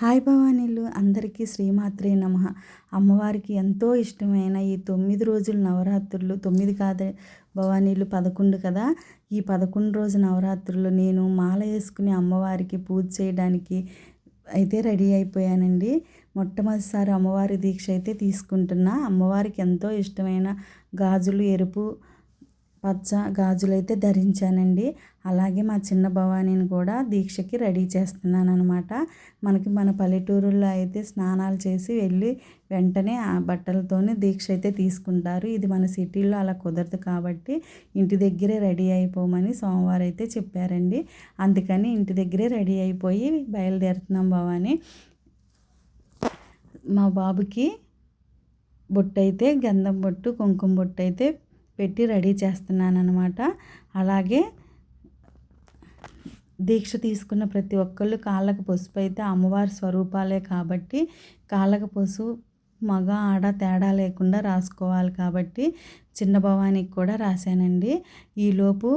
Hi భవానీలు అందరికీ శ్రీమాత్రే నమ. అమ్మవారికి ఎంతో ఇష్టమైన ఈ తొమ్మిది రోజుల నవరాత్రులు తొమ్మిది కాదే భవానీలు పదకొండు కదా? ఈ పదకొండు రోజు నవరాత్రులు నేను మాల వేసుకుని అమ్మవారికి పూజ చేయడానికి అయితే రెడీ అయిపోయానండి. మొట్టమొదటిసారి అమ్మవారి దీక్ష అయితే తీసుకుంటున్నా. అమ్మవారికి ఎంతో ఇష్టమైన గాజులు ఎరుపు పచ్చ గాజులైతే ధరించానండి. అలాగే మా చిన్న భవానీని కూడా దీక్షకి రెడీ చేస్తున్నాను అనమాట మనకి మన పల్లెటూరుల్లో అయితే స్నానాలు చేసి వెళ్ళి వెంటనే ఆ బట్టలతోనే దీక్ష అయితే తీసుకుంటారు. ఇది మన సిటీల్లో అలా కుదరదు కాబట్టి ఇంటి దగ్గరే రెడీ అయిపోమని సోమవారం అయితే చెప్పారండి. అందుకని ఇంటి దగ్గరే రెడీ అయిపోయి బయలుదేరుతున్నాం భవానీ. మా బాబుకి బొట్టు అయితే గంధం బొట్టు కుంకుమ బొట్టు అయితే పెట్టి రెడీ చేస్తున్నాను అనమాట అలాగే దీక్ష తీసుకున్న ప్రతి ఒక్కళ్ళు కాళ్ళకు పసుపు అయితే అమ్మవారి స్వరూపాలే కాబట్టి కాళ్ళకు పసుపు మగ ఆడ తేడా లేకుండా రాసుకోవాలి కాబట్టి చిన్న భవానికి కూడా రాశానండి. ఈలోపు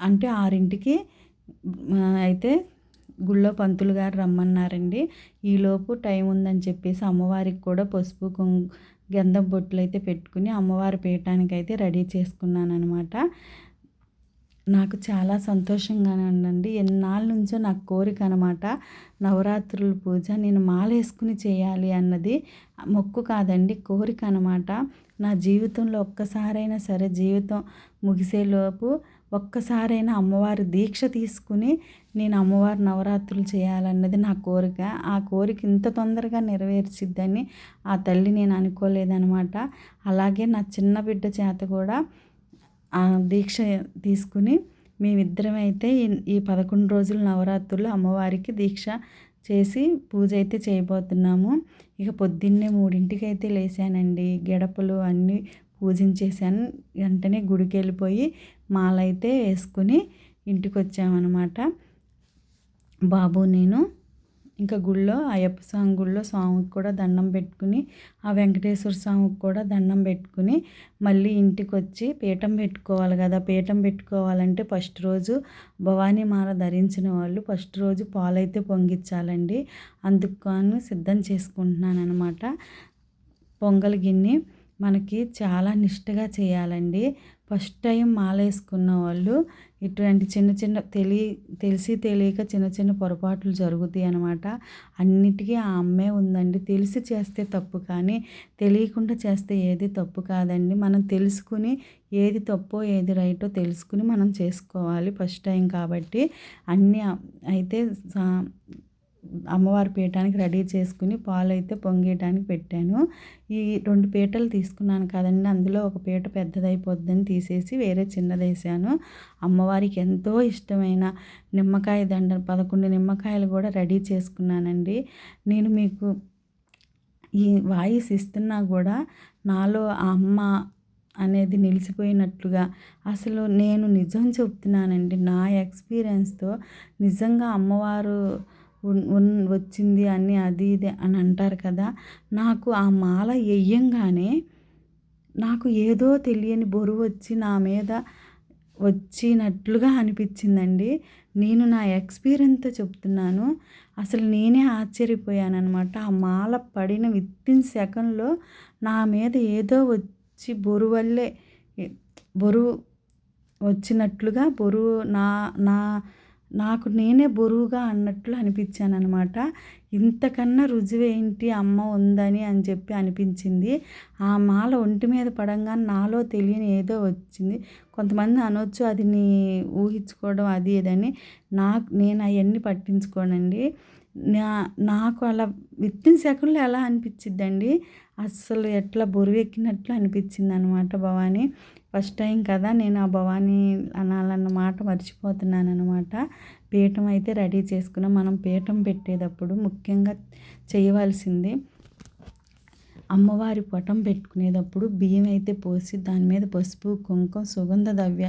అంటే ఆరింటికి అయితే గుళ్ళో పంతులు గారు రమ్మన్నారండి. ఈలోపు టైం ఉందని చెప్పేసి అమ్మవారికి కూడా పసుపు కుంకు గంధం బొట్లు అయితే పెట్టుకుని అమ్మవారి పీఠానికి అయితే రెడీ చేసుకున్నాను అనమాట నాకు చాలా సంతోషంగానే ఉందండి. ఎన్నాళ్ళ నుంచో నాకు కోరిక అనమాట నవరాత్రుల పూజ నేను మాలేసుకుని చేయాలి అన్నది మొక్కు కాదండి కోరిక అనమాట నా జీవితంలో ఒక్కసారైనా సరే జీవితం ముగిసేలోపు ఒక్కసారైనా అమ్మవారి దీక్ష తీసుకుని నేను అమ్మవారి నవరాత్రులు చేయాలన్నది నా కోరిక. ఆ కోరిక ఇంత తొందరగా నెరవేర్చిద్దని ఆ తల్లి నేను అనుకోలేదనమాట అలాగే నా చిన్న బిడ్డ చేత కూడా దీక్ష తీసుకుని మేమిద్దరమైతే ఈ పదకొండు రోజుల నవరాత్రులు అమ్మవారికి దీక్ష చేసి పూజ అయితే చేయబోతున్నాము. ఇక పొద్దున్నే మూడింటికి అయితే లేసానండి గడపలు అన్నీ పూజించేసాను వెంటనే గుడికి వెళ్ళిపోయి మాలైతే వేసుకుని ఇంటికి వచ్చామన్నమాట బాబు నేను ఇంకా గుళ్ళో అయ్యప్ప స్వామి గుళ్ళో స్వామికి కూడా దండం పెట్టుకుని ఆ వెంకటేశ్వర స్వామికి కూడా దండం పెట్టుకుని మళ్ళీ ఇంటికి వచ్చి పీఠం పెట్టుకోవాలి కదా. పీఠం పెట్టుకోవాలంటే ఫస్ట్ రోజు భవానీ మాల ధరించిన వాళ్ళు ఫస్ట్ రోజు పాలైతే పొంగించాలండి. అందుకు సిద్ధం చేసుకుంటున్నాను అనమాట పొంగల్ గిన్నె మనకి చాలా నిష్టగా చేయాలండి. ఫస్ట్ టైం మాల వేసుకున్న వాళ్ళు ఇటువంటి చిన్న చిన్న తెలి తెలిసి తెలియక చిన్న చిన్న పొరపాట్లు జరుగుతాయి అనమాట అన్నిటికీ ఆ అమ్మే ఉందండి. తెలిసి చేస్తే తప్పు కానీ తెలియకుండా చేస్తే ఏది తప్పు కాదండి. మనం తెలుసుకుని ఏది తప్పో ఏది రైటో తెలుసుకుని మనం చేసుకోవాలి ఫస్ట్ టైం కాబట్టి. అన్నీ అయితే అమ్మవారి పీఠానికి రెడీ చేసుకుని పాలు అయితే పొంగేయడానికి పెట్టాను. ఈ రెండు పీటలు తీసుకున్నాను కదండి. అందులో ఒక పీట పెద్దదైపోద్దని తీసేసి వేరే చిన్నదేశాను అమ్మవారికి ఎంతో ఇష్టమైన నిమ్మకాయ దండ పదకొండు నిమ్మకాయలు కూడా రెడీ చేసుకున్నానండి. నేను మీకు ఈ వాయిస్ ఇస్తున్నా కూడా నాలో ఆ అమ్మ అనేది నిలిచిపోయినట్లుగా అసలు నేను నిజం చెప్తున్నానండి. నా ఎక్స్పీరియన్స్తో నిజంగా అమ్మవారు వచ్చింది అని అది ఇది అని అంటారు కదా. నాకు ఆ మాల వేయంగానే నాకు ఏదో తెలియని బరువు వచ్చి నా మీద వచ్చినట్లుగా అనిపించిందండి. నేను నా ఎక్స్పీరియన్స్తో చెప్తున్నాను. అసలు నేనే ఆశ్చర్యపోయానమాట ఆ మాల పడిన విత్తిన్ సెకండ్లో నా మీద ఏదో వచ్చి బరువల్లే బరువు వచ్చినట్లుగా బరువు నా నా నాకు నేనే బరువుగా అన్నట్లు అనిపించాను అనమాట ఇంతకన్నా రుజువేంటి అమ్మ ఉందని అని చెప్పి అనిపించింది. ఆ మాల ఒంటి మీద పడంగా నాలో తెలియని ఏదో వచ్చింది. కొంతమంది అనొచ్చు అది నీ ఊహించుకోవడం అది ఇదని నాకు నేను అవన్నీ పట్టించుకోనండి. నా నాకు అలా విత్తిన సెకండ్లో ఎలా అనిపించిద్దండి అస్సలు ఎట్లా బొరువెక్కినట్లు అనిపించింది అనమాట భవానీ. ఫస్ట్ టైం కదా నేను ఆ భవానీ అనాలన్న మాట మర్చిపోతున్నాను అనమాట పీఠం అయితే రెడీ చేసుకున్నాం. మనం పీఠం పెట్టేటప్పుడు ముఖ్యంగా చేయవలసింది అమ్మవారి పటం పెట్టుకునేటప్పుడు బియ్యం అయితే పోసి దాని మీద పసుపు కుంకుమ సుగంధ ద్రవ్య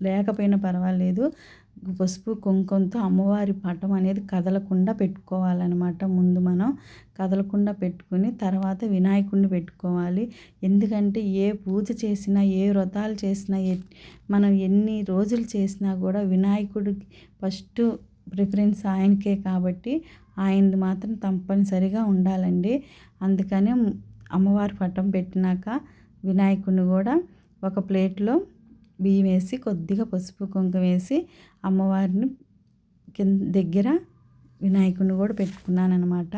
లేకపోయినా పర్వాలేదు. పసుపు కుంకుమతో అమ్మవారి పటం అనేది కదలకుండా పెట్టుకోవాలన్నమాట. ముందు మనం కదలకుండా పెట్టుకుని తర్వాత వినాయకుడిని పెట్టుకోవాలి. ఎందుకంటే ఏ పూజ చేసినా ఏ వ్రతాలు చేసినా మనం ఎన్ని రోజులు చేసినా కూడా వినాయకుడికి ఫస్ట్ ప్రిఫరెన్స్ ఆయనకే కాబట్టి ఆయనది మాత్రం తప్పనిసరిగా ఉండాలండి. అందుకని అమ్మవారి పటం పెట్టినాక వినాయకుడిని కూడా ఒక ప్లేట్లో బియ్యం వేసి కొద్దిగా పసుపు కుంకుమ వేసి అమ్మవారిని కింద దగ్గర వినాయకుడిని కూడా పెట్టుకున్నాను అనమాట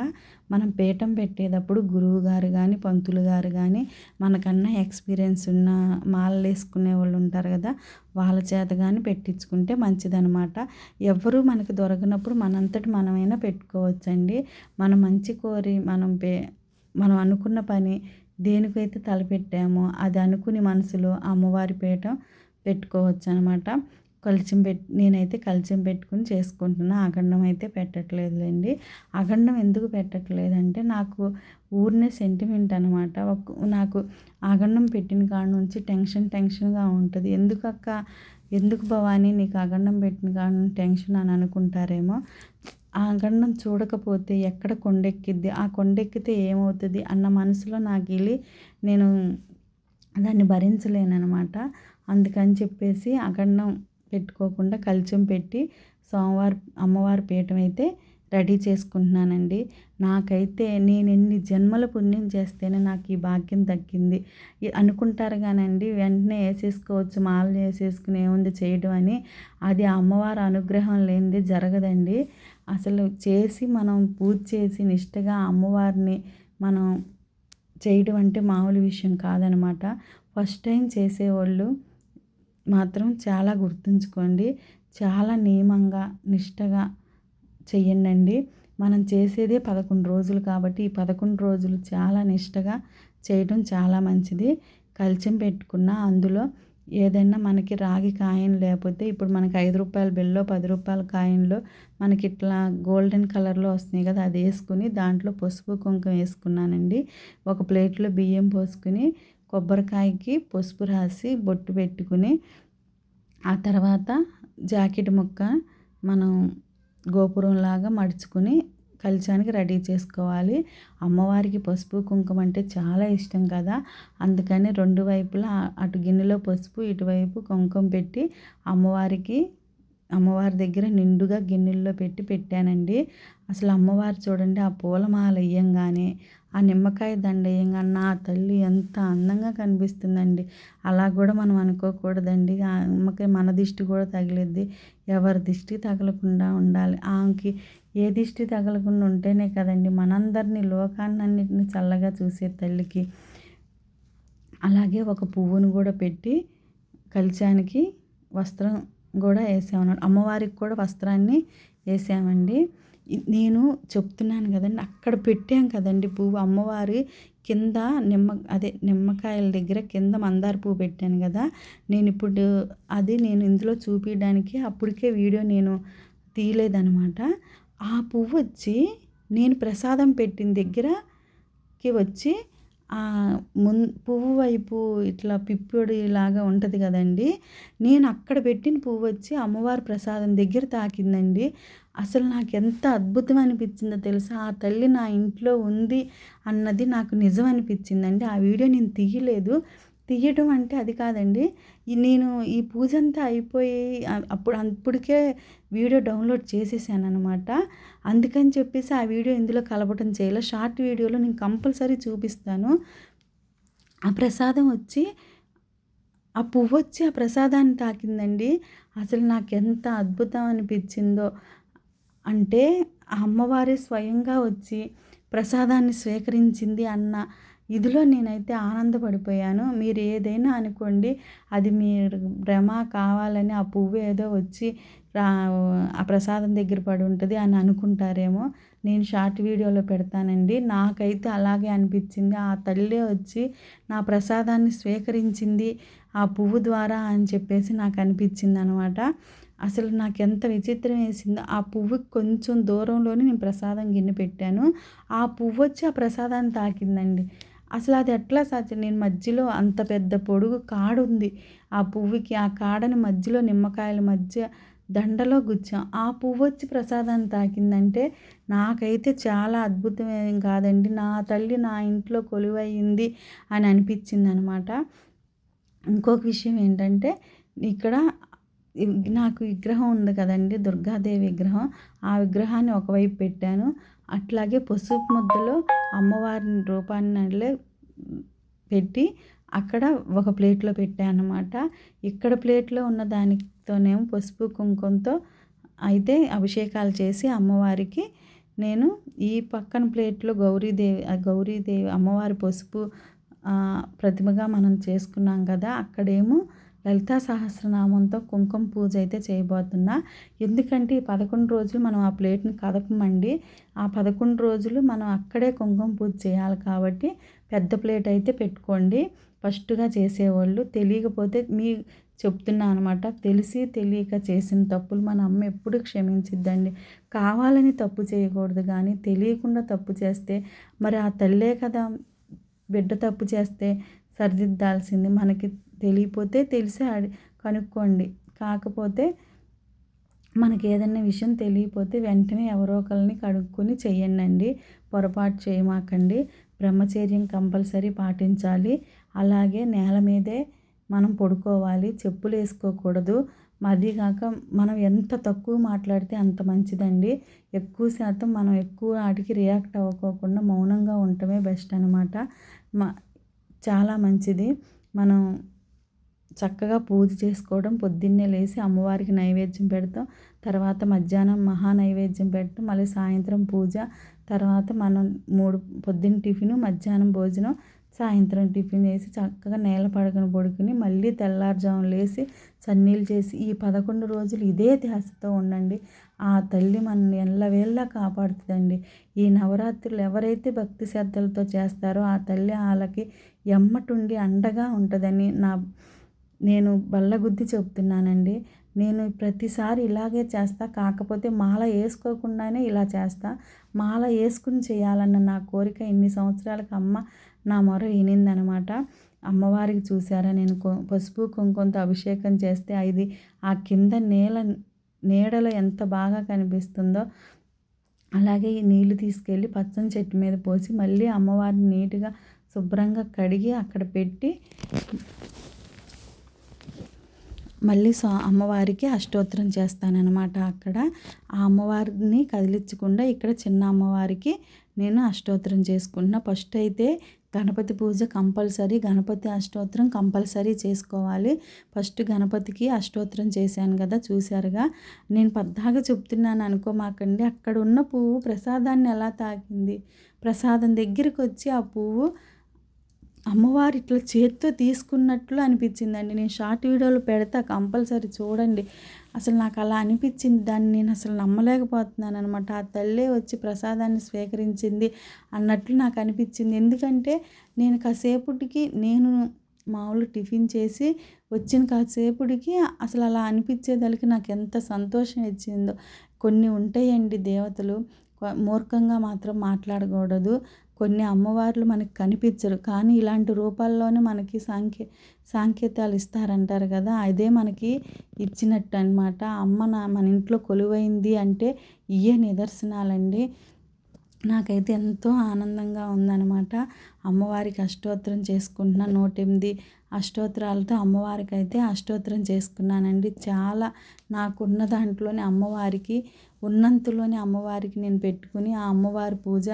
మనం పీఠం పెట్టేటప్పుడు గురువు గారు కానీ పంతులు గారు కానీ మనకన్నా ఎక్స్పీరియన్స్ ఉన్న మాలలు వేసుకునే వాళ్ళు ఉంటారు కదా వాళ్ళ చేత కానీ పెట్టించుకుంటే మంచిదనమాట ఎవరు మనకు దొరకనప్పుడు మనంతటి మనమైనా పెట్టుకోవచ్చండి. మన మంచి కోరి మనం పే మనం అనుకున్న పని దేనికైతే తలపెట్టామో అది అనుకుని మనసులో అమ్మవారి పీఠం పెట్టుకోవచ్చు అనమాట కలిసం పెట్ నేనైతే కలిసం పెట్టుకుని చేసుకుంటున్నా. అఖండం అయితే పెట్టట్లేదులేండి. అఖండం ఎందుకు పెట్టట్లేదంటే నాకు ఊరినే సెంటిమెంట్ అనమాట. నాకు అఖండం పెట్టిన కాడ నుంచి టెన్షన్ టెన్షన్గా ఉంటుంది. ఎందుకు అక్క ఎందుకు భవానీ నీకు అఖండం పెట్టిన కాడ టెన్షన్ అని అనుకుంటారేమో? ఆ అఖండం చూడకపోతే ఎక్కడ కొండెక్కిద్ది? ఆ కొండెక్కితే ఏమవుతుంది? అన్న మనసులో నాకు వెళ్ళి నేను దాన్ని భరించలేనమాట అందుకని చెప్పేసి అఖండం పెట్టుకోకుండా కలిచం పెట్టి సోమవారం అమ్మవారి పీఠం అయితే రెడీ చేసుకుంటున్నానండి. నాకైతే నేను ఎన్ని జన్మల పుణ్యం చేస్తేనే నాకు ఈ భాగ్యం దక్కింది. అనుకుంటారు కానండి వెంటనే వేసేసుకోవచ్చు మాల వేసేసుకుని ఏముంది చేయడం అని. అది అమ్మవారి అనుగ్రహం లేనిది జరగదండి. అసలు చేసి మనం పూజ చేసి నిష్టగా అమ్మవారిని మనం చేయడం అంటే మామూలు విషయం కాదనమాట. ఫస్ట్ టైం చేసేవాళ్ళు మాత్రం చాలా గుర్తుంచుకోండి. చాలా నియమంగా నిష్టగా చెయ్యండి మనం చేసేదే పదకొండు రోజులు కాబట్టి ఈ పదకొండు రోజులు చాలా నిష్టగా చేయటం చాలా మంచిది. కలిచం పెట్టుకున్న అందులో ఏదైనా మనకి రాగి కాయిన్ లేకపోతే ఇప్పుడు మనకి ఐదు రూపాయల బిల్లో పది రూపాయల కాయిన్లో మనకి ఇట్లా గోల్డెన్ కలర్లో వస్తున్నాయి కదా అది వేసుకుని దాంట్లో పసుపు కుంకుమ వేసుకున్నానండి. ఒక ప్లేట్లో బియ్యం పోసుకుని కొబ్బరికాయకి పసుపు రాసి బొట్టు పెట్టుకుని ఆ తర్వాత జాకెట్ ముక్క మనం గోపురంలాగా మడుచుకుని కలిచానికి రెడీ చేసుకోవాలి. అమ్మవారికి పసుపు కుంకుమ అంటే చాలా ఇష్టం కదా. అందుకని రెండు వైపులా అటు గిన్నెలో పసుపు ఇటువైపు కుంకుమ పెట్టి అమ్మవారికి అమ్మవారి దగ్గర నిండుగా గిన్నెల్లో పెట్టి పెట్టానండి. అసలు అమ్మవారు చూడండి ఆ పూలమాల వేయంగానే ఆ నిమ్మకాయ దండ నా తల్లి ఎంత అందంగా కనిపిస్తుందండి. అలా కూడా మనం అనుకోకూడదండి. ఆ నిమ్మకాయ మన దిష్టి కూడా తగిలిద్ది. ఎవరి దిష్టి తగలకుండా ఉండాలి. ఆమెకి ఏ దిష్టి తగలకుండా ఉంటేనే కదండి మనందరినీ లోకాన్నన్నింటినీ చల్లగా చూసే తల్లికి. అలాగే ఒక పువ్వును కూడా పెట్టి కలిశానికి వస్త్రం కూడా వేసామన్నాడు అమ్మవారికి కూడా వస్త్రాన్ని వేసామండి నేను చెప్తున్నాను కదండి అక్కడ పెట్టాం కదండి పువ్వు. అమ్మవారి కింద నిమ్మ అదే నిమ్మకాయల దగ్గర కింద మందార పువ్వు పెట్టాను కదా. నేను ఇప్పుడు అది నేను ఇందులో చూపించడానికి అప్పటికే వీడియో నేను తీయలేదనమాట ఆ పువ్వు వచ్చి నేను ప్రసాదం పెట్టిన దగ్గరకి వచ్చి మున్ పువ్వు వైపు ఇట్లా పిప్పొడి లాగా ఉంటుంది కదండి. నేను అక్కడ పెట్టిన పువ్వు వచ్చి అమ్మవారి ప్రసాదం దగ్గర తాకిందండి. అసలు నాకు ఎంత అద్భుతం అనిపించిందో తెలుసా? ఆ తల్లి నా ఇంట్లో ఉంది అన్నది నాకు నిజం అనిపించిందండి. ఆ వీడియో నేను తీయలేదు. తీయటం అంటే అది కాదండి. నేను ఈ పూజ అంతా అయిపోయి అప్పుడు అప్పటికే వీడియో డౌన్లోడ్ చేసేసాను అనమాట అందుకని చెప్పేసి ఆ వీడియో ఇందులో కలపటం చేయాలి. షార్ట్ వీడియోలో నేను కంపల్సరీ చూపిస్తాను. ఆ ప్రసాదం వచ్చి ఆ పువ్వు వచ్చి ఆ ప్రసాదాన్ని తాకిందండి. అసలు నాకు ఎంత అద్భుతం అనిపించిందో. అంటే ఆ అమ్మవారే స్వయంగా వచ్చి ప్రసాదాన్ని స్వీకరించింది అన్న ఇదిలో నేనైతే ఆనందపడిపోయాను. మీరు ఏదైనా అనుకోండి అది మీరు భ్రమ కావాలని ఆ పువ్వు ఏదో వచ్చి ఆ ప్రసాదం దగ్గర పడి ఉంటుంది అని అనుకుంటారేమో. నేను షార్ట్ వీడియోలో పెడతానండి. నాకైతే అలాగే అనిపించింది. ఆ తల్లి వచ్చి నా ప్రసాదాన్ని స్వీకరించింది ఆ పువ్వు ద్వారా అని చెప్పేసి నాకు అనిపించింది అనమాట అసలు నాకు ఎంత విచిత్రం వేసిందో ఆ పువ్వుకి కొంచెం దూరంలోనే నేను ప్రసాదం గిన్నె పెట్టాను. ఆ పువ్వు వచ్చి ఆ ప్రసాదాన్ని తాకిందండి. అసలు అది ఎట్లా సాధ్యం? నేను మధ్యలో అంత పెద్ద పొడుగు కాడు ఉంది. ఆ పువ్వుకి ఆ కాడని మధ్యలో నిమ్మకాయల మధ్య దండలో గుచ్చాం. ఆ పువ్వు వచ్చి ప్రసాదాన్ని తాకిందంటే నాకైతే చాలా అద్భుతమేం కాదండి. నా తల్లి నా ఇంట్లో కొలువయింది అని అనిపించింది అనమాట ఇంకొక విషయం ఏంటంటే ఇక్కడ నాకు విగ్రహం ఉంది కదండి దుర్గాదేవి విగ్రహం. ఆ విగ్రహాన్ని ఒకవైపు పెట్టాను. అట్లాగే పసుపు ముద్దలో అమ్మవారి రూపాన్ని పెట్టి అక్కడ ఒక ప్లేట్లో పెట్టాను అనమాట ఇక్కడ ప్లేట్లో ఉన్న దానితోనేమో పసుపు కుంకుమతో అయితే అభిషేకాలు చేసి అమ్మవారికి నేను ఈ పక్కన ప్లేట్లో గౌరీదేవి గౌరీదేవి అమ్మవారి పసుపు ప్రతిమగా మనం చేసుకున్నాం కదా అక్కడేమో లలితా సహస్రనామంతో కుంకుమ పూజ అయితే చేయబోతున్నా. ఎందుకంటే ఈ పదకొండు రోజులు మనం ఆ ప్లేట్ని కదపమండి. ఆ పదకొండు రోజులు మనం అక్కడే కుంకుమ పూజ చేయాలి కాబట్టి పెద్ద ప్లేట్ అయితే పెట్టుకోండి. ఫస్ట్గా చేసేవాళ్ళు తెలియకపోతే మీ చెప్తున్నా అనమాట. తెలిసి తెలియక చేసిన తప్పులు మన అమ్మ ఎప్పుడు క్షమించిద్దండి. కావాలని తప్పు చేయకూడదు కానీ తెలియకుండా తప్పు చేస్తే మరి ఆ తల్లే కదా బిడ్డ తప్పు చేస్తే సరిదిద్దాల్సింది. మనకి తెలియపోతే తెలిసి కనుక్కోండి. కాకపోతే మనకి ఏదైనా విషయం తెలియపోతే వెంటనే ఎవరో ఒకరిని కడుక్కొని చేయండి పొరపాటు చేయమాకండి. బ్రహ్మచర్యం కంపల్సరీ పాటించాలి. అలాగే నేల మీదే మనం పడుకోవాలి. చెప్పులు వేసుకోకూడదు. మరీ కాక మనం ఎంత తక్కువ మాట్లాడితే అంత మంచిదండి. ఎక్కువ శాతం మనం ఎక్కువ వాటికి రియాక్ట్ అవ్వకోకుండా మౌనంగా ఉండటమే బెస్ట్ అనమాట మా చాలా మంచిది. మనం చక్కగా పూజ చేసుకోవడం పొద్దున్నే లేచి అమ్మవారికి నైవేద్యం పెడతాం తర్వాత మధ్యాహ్నం మహా నైవేద్యం పెడతాం మళ్ళీ సాయంత్రం పూజ తర్వాత మనం మూడు పొద్దున్న టిఫిన్ మధ్యాహ్నం భోజనం సాయంత్రం టిఫిన్ చేసి చక్కగా నేల పడకను పడుకుని మళ్ళీ తెల్లారుజామున లేచి చన్నీళ్ళు చేసి ఈ పదకొండు రోజులు ఇదే ధ్యాసతో ఉండండి. ఆ తల్లి మనల్ని ఎల్లవేళ్ళ కాపాడుతుందండి. ఈ నవరాత్రులు ఎవరైతే భక్తి శ్రద్ధలతో చేస్తారో ఆ తల్లి వాళ్ళకి ఎమ్మటుండి అండగా ఉంటుందని నా నేను బల్లగుద్ది చెప్తున్నానండి. నేను ప్రతిసారి ఇలాగే చేస్తా కాకపోతే మాల వేసుకోకుండానే ఇలా చేస్తా. మాల వేసుకుని చేయాలన్న నా కోరిక ఇన్ని సంవత్సరాలకు అమ్మ నా మొర వినిందనమాట. అమ్మవారికి చూసారా నేను కు- పసుపు కుంకుమతో అభిషేకం చేస్తే అది ఆ కింద నేల నీడలో ఎంత బాగా కనిపిస్తుందో అలాగే ఈ నీళ్ళు తీసుకెళ్ళి పచ్చని చెట్టు మీద పోసి మళ్ళీ అమ్మవారిని నీట్గా శుభ్రంగా కడిగి అక్కడ పెట్టి మళ్ళీ సో అమ్మవారికి అష్టోత్తరం చేస్తానన్నమాట అక్కడ. ఆ అమ్మవారిని కదిలించకుండా ఇక్కడ చిన్న అమ్మవారికి నేను అష్టోత్తరం చేసుకుంటున్నా. ఫస్ట్ అయితే గణపతి పూజ కంపల్సరీ గణపతి అష్టోత్తరం కంపల్సరీ చేసుకోవాలి. ఫస్ట్ గణపతికి అష్టోత్తరం చేశాను కదా చూశారుగా. నేను పద్దాగా చెప్తున్నాను అనుకోమాకండి అక్కడ ఉన్న పువ్వు ప్రసాదాన్ని ఎలా తాకింది? ప్రసాదం దగ్గరికి వచ్చి ఆ పువ్వు అమ్మవారు ఇట్లా చేత్తో తీసుకున్నట్లు అనిపించిందండి. నేను షార్ట్ వీడియోలు పెడతా కంపల్సరీ చూడండి. అసలు నాకు అలా అనిపించింది. దాన్ని నేను అసలు నమ్మలేకపోతున్నాను అనమాట ఆ తల్లే వచ్చి ప్రసాదాన్ని స్వీకరించింది అన్నట్లు నాకు అనిపించింది. ఎందుకంటే నేను కాసేపటికి నేను మామూలు టిఫిన్ చేసి వచ్చిన కాసేపటికి అసలు అలా అనిపించేదానికి నాకు ఎంత సంతోషం ఇచ్చిందో. కొన్ని ఉంటాయండి దేవతలు. మూర్ఖంగా మాత్రం మాట్లాడకూడదు. కొన్ని అమ్మవార్లు మనకి కనిపించరు. కానీ ఇలాంటి రూపాల్లోనే మనకి సాంకే సాంకేతాలు ఇస్తారంటారు కదా అదే మనకి ఇచ్చినట్టు అనమాట అమ్మ నా మన ఇంట్లో కొలువైంది అంటే ఇయే నిదర్శనాలండి. నాకైతే ఎంతో ఆనందంగా ఉందన్నమాట. అమ్మవారికి అష్టోత్తరం చేసుకుంటున్నా నూట ఎనిమిది అష్టోత్తరాలతో అమ్మవారికి అయితే అష్టోత్తరం చేసుకున్నానండి. చాలా నాకున్న దాంట్లోనే అమ్మవారికి ఉన్నంతలోనే అమ్మవారికి నేను పెట్టుకుని ఆ అమ్మవారి పూజ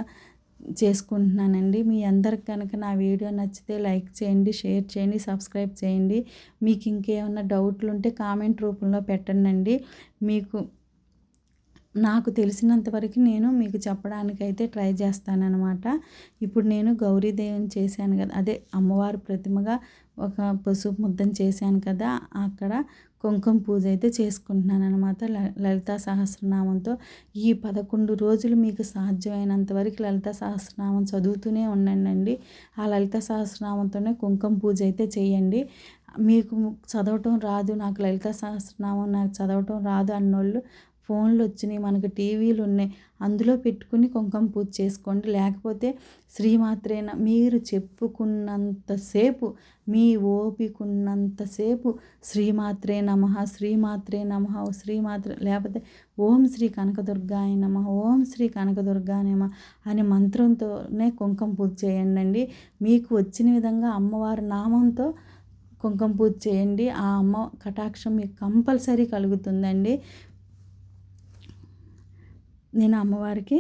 చేసుకుంటున్నానండి. మీ అందరికి కనుక నా వీడియో నచ్చితే లైక్ చేయండి షేర్ చేయండి సబ్స్క్రైబ్ చేయండి. మీకు ఇంకేమైనా డౌట్లు ఉంటే కామెంట్ రూపంలో పెట్టండి మీకు నాకు తెలిసినంత వరకు నేను మీకు చెప్పడానికైతే ట్రై చేస్తానన్నమాట. ఇప్పుడు నేను గౌరీదేవిని చేశాను కదా అదే అమ్మవారి ప్రతిమగా ఒక పసుపు ముద్దను చేశాను కదా అక్కడ కుంకుమ పూజ అయితే చేసుకుంటున్నాను అనమాట లలితా సహస్రనామంతో. ఈ పదకొండు రోజులు మీకు సాధ్యమైనంత వరకు లలిత సహస్రనామం చదువుతూనే ఉండండి ఆ లలిత సహస్రనామంతోనే కుంకుమ పూజ అయితే చేయండి. మీకు చదవటం రాదు నాకు లలిత సహస్రనామం నాకు చదవటం రాదు అన్నోళ్ళు ఫోన్లు వచ్చినాయి మనకు టీవీలు ఉన్నాయి అందులో పెట్టుకుని కుంకుమ పూజ చేసుకోండి. లేకపోతే శ్రీమాత్రేన మీరు చెప్పుకున్నంతసేపు మీ ఓపికున్నంతసేపు శ్రీమాత్రే నమ శ్రీమాత్రే నమ శ్రీమాత్రే లేకపోతే ఓం శ్రీ కనకదుర్గాయ నమ ఓం శ్రీ కనకదుర్గాయ నమ అనే మంత్రంతోనే కుంకుమ పూజ చేయండి మీకు వచ్చిన విధంగా అమ్మవారి నామంతో కుంకుమ పూజ చేయండి. ఆ అమ్మ కటాక్షం మీకు కంపల్సరీ కలుగుతుందండి. నేను అమ్మవారికి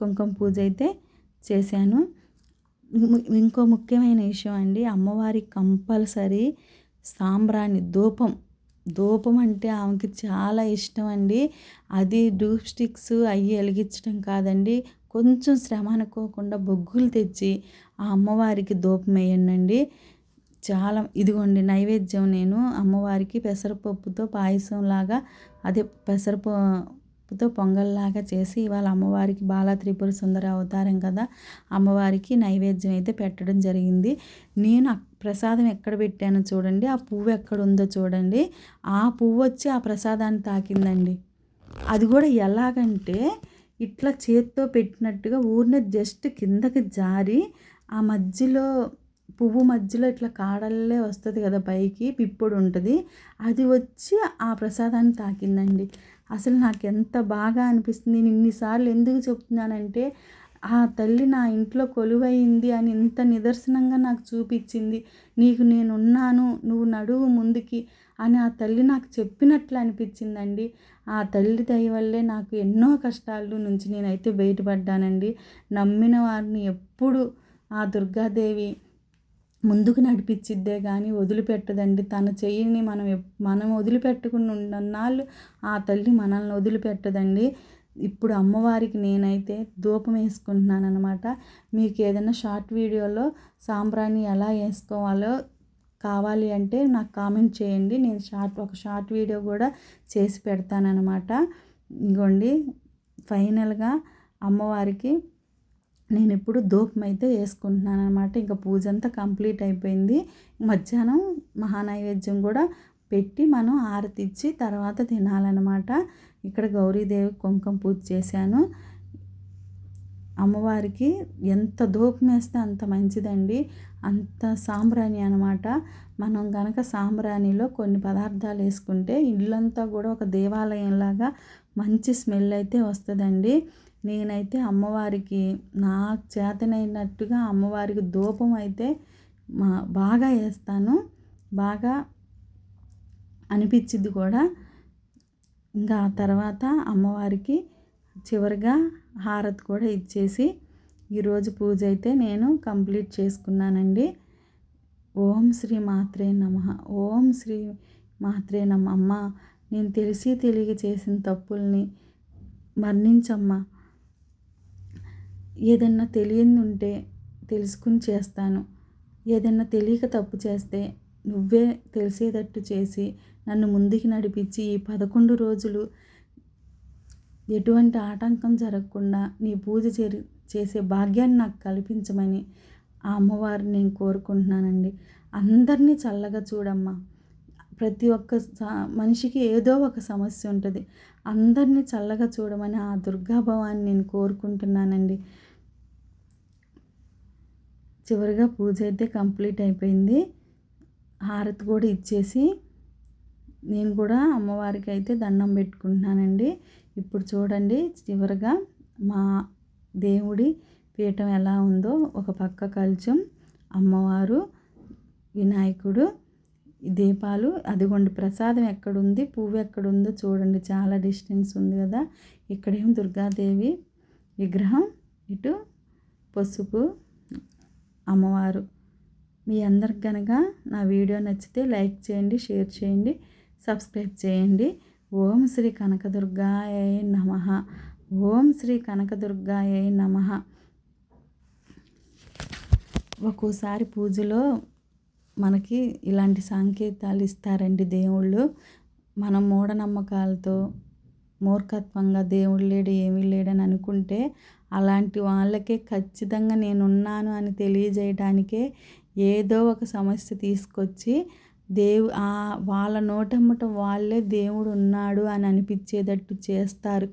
కుంకుమ పూజ అయితే చేశాను. ఇంకో ముఖ్యమైన విషయం అండి అమ్మవారికి కంపల్సరీ సాంబ్రాణి ధూపం ధూపం అంటే ఆమెకి చాలా ఇష్టం అండి. అది డూప్ స్టిక్స్ అవి వెలిగించడం కాదండి కొంచెం శ్రమ అనుకోకుండా బొగ్గులు తెచ్చి ఆ అమ్మవారికి ధూపం వేయండి చాలా ఇదిగోండి నైవేద్యం నేను అమ్మవారికి పెసరపప్పుతో పాయసం లాగా అదే పెసరపప్పుతో పొంగల్లాగా చేసి ఇవాళ అమ్మవారికి బాలా త్రిపుర సుందర అవతారం కదా అమ్మవారికి నైవేద్యం అయితే పెట్టడం జరిగింది. నేను ప్రసాదం ఎక్కడ పెట్టానో చూడండి ఆ పువ్వు ఎక్కడ ఉందో చూడండి. ఆ పువ్వు వచ్చి ఆ ప్రసాదాన్ని తాకిందండి. అది కూడా ఎలాగంటే ఇట్లా చేత్తో పెట్టినట్టుగా ఊరినే జస్ట్ కిందకి జారి ఆ మధ్యలో పువ్వు మధ్యలో ఇట్లా కాడల్లే వస్తుంది కదా పైకి పిప్పుడు ఉంటుంది అది వచ్చి ఆ ప్రసాదాన్ని తాకిందండి. అసలు నాకు ఎంత బాగా అనిపిస్తుంది నేను ఇన్నిసార్లు ఎందుకు చెప్తున్నానంటే ఆ తల్లి నా ఇంట్లో కొలువైంది అని ఇంత నిదర్శనంగా నాకు చూపించింది. నీకు నేనున్నాను నువ్వు నడువు ముందుకి అని ఆ తల్లి నాకు చెప్పినట్లు అనిపించిందండి. ఆ తల్లి దయ వల్లే నాకు ఎన్నో కష్టాల నుంచి నేనైతే బయటపడ్డానండి. నమ్మిన వారిని ఎప్పుడు ఆ దుర్గాదేవి ముందుకు నడిపించిద్దే కానీ వదిలిపెట్టదండి. తన చెయ్యిని మనం మనం వదిలిపెట్టుకుని ఉన్నన్నాళ్ళు ఆ తల్లి మనల్ని వదిలిపెట్టదండి. ఇప్పుడు అమ్మవారికి నేనైతే ధూపం వేసుకుంటున్నాను అనమాట మీకు ఏదైనా షార్ట్ వీడియోలో సాంబ్రాణి ఎలా వేసుకోవాలో కావాలి అంటే నాకు కామెంట్ చేయండి. నేను షార్ట్ ఒక షార్ట్ వీడియో కూడా చేసి పెడతానమాట ఇగోండి ఫైనల్గా అమ్మవారికి నేను ఇప్పుడు ధూపం అయితే వేసుకుంటున్నాను అనమాట ఇంకా పూజ అంతా కంప్లీట్ అయిపోయింది. మధ్యాహ్నం మహానైవేద్యం కూడా పెట్టి మనం ఆరతి ఇచ్చి తర్వాత తినాలన్నమాట. ఇక్కడ గౌరీదేవి కుంకుమ పూజ చేశాను. అమ్మవారికి ఎంత ధూపం వేస్తే అంత మంచిదండి. అంత సాంబ్రాణి అనమాట మనం గనక సాంబ్రాణిలో కొన్ని పదార్థాలు వేసుకుంటే ఇల్లంతా కూడా ఒక దేవాలయంలాగా మంచి స్మెల్ అయితే వస్తుందండి. నేనైతే అమ్మవారికి నాకు చేతనైనట్టుగా అమ్మవారికి ధూపం అయితే మా బాగా వేస్తాను. బాగా అనిపించింది కూడా. ఇంకా ఆ తర్వాత అమ్మవారికి చివరిగా హారతి కూడా ఇచ్చేసి ఈరోజు పూజ అయితే నేను కంప్లీట్ చేసుకున్నానండి. ఓం శ్రీ మాత్రే నమ. ఓం శ్రీ మాత్రే నమ. అమ్మ నేను తెలిసి తెలియ చేసిన తప్పుల్ని మరణించమ్మా ఏదన్నా తెలియని ఉంటే తెలుసుకుని చేస్తాను. ఏదన్నా తెలియక తప్పు చేస్తే నువ్వే తెలిసేటట్టు చేసి నన్ను ముందుకు నడిపించి ఈ పదకొండు రోజులు ఎటువంటి ఆటంకం జరగకుండా నీ పూజ చేసే భాగ్యాన్ని నాకు కల్పించమని ఆ అమ్మవారిని నేను కోరుకుంటున్నానండి. అందరినీ చల్లగా చూడమ్మా. ప్రతి ఒక్క మనిషికి ఏదో ఒక సమస్య ఉంటుంది. అందరినీ చల్లగా చూడమని ఆ దుర్గాభవాన్ని నేను కోరుకుంటున్నానండి. చివరిగా పూజ అయితే కంప్లీట్ అయిపోయింది. హారతి కూడా ఇచ్చేసి నేను కూడా అమ్మవారికి అయితే దండం పెట్టుకుంటున్నానండి. ఇప్పుడు చూడండి చివరిగా మా దేవుడి పీఠం ఎలా ఉందో. ఒక పక్క కల్చం అమ్మవారు వినాయకుడు దీపాలు అదిగోండి ప్రసాదం ఎక్కడుంది పువ్వు ఎక్కడుందో చూడండి. చాలా డిస్టెన్స్ ఉంది కదా. ఇక్కడేం దుర్గాదేవి విగ్రహం ఇటు పసుపు అమ్మవారు. మీ అందరికి కనుక నా వీడియో నచ్చితే లైక్ చేయండి షేర్ చేయండి సబ్స్క్రైబ్ చేయండి. ఓం శ్రీ కనకదుర్గాయ నమ. ఓం శ్రీ కనకదుర్గాయ నమ. ఒక్కోసారి పూజలో మనకి ఇలాంటి సంకేతాలు ఇస్తారండి దేవుళ్ళు. మనం మూఢనమ్మకాలతో మూర్ఖత్వంగా దేవుడు లేడు ఏమీ లేడని అనుకుంటే అలాంటి వాళ్ళకే ఖచ్చితంగా నేనున్నాను అని తెలియజేయడానికే ఏదో ఒక సమస్య తీసుకొచ్చి దేవు వాళ్ళ నోటమ్మట వాళ్ళే దేవుడు ఉన్నాడు అని అనిపించేటట్టు చేస్తారు